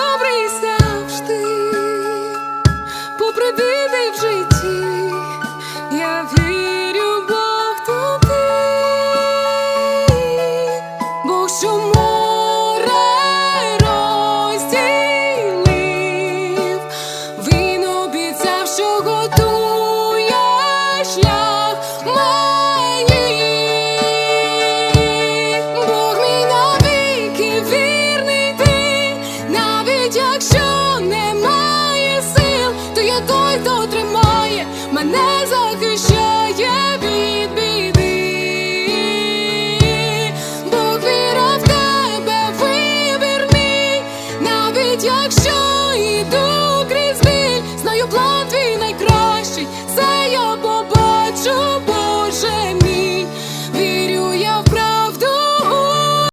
добрий завжди, попри біди в житті, я вірю Бог тобі, бо що море розділив, він обіцяв, що готує шлях. якщо нема?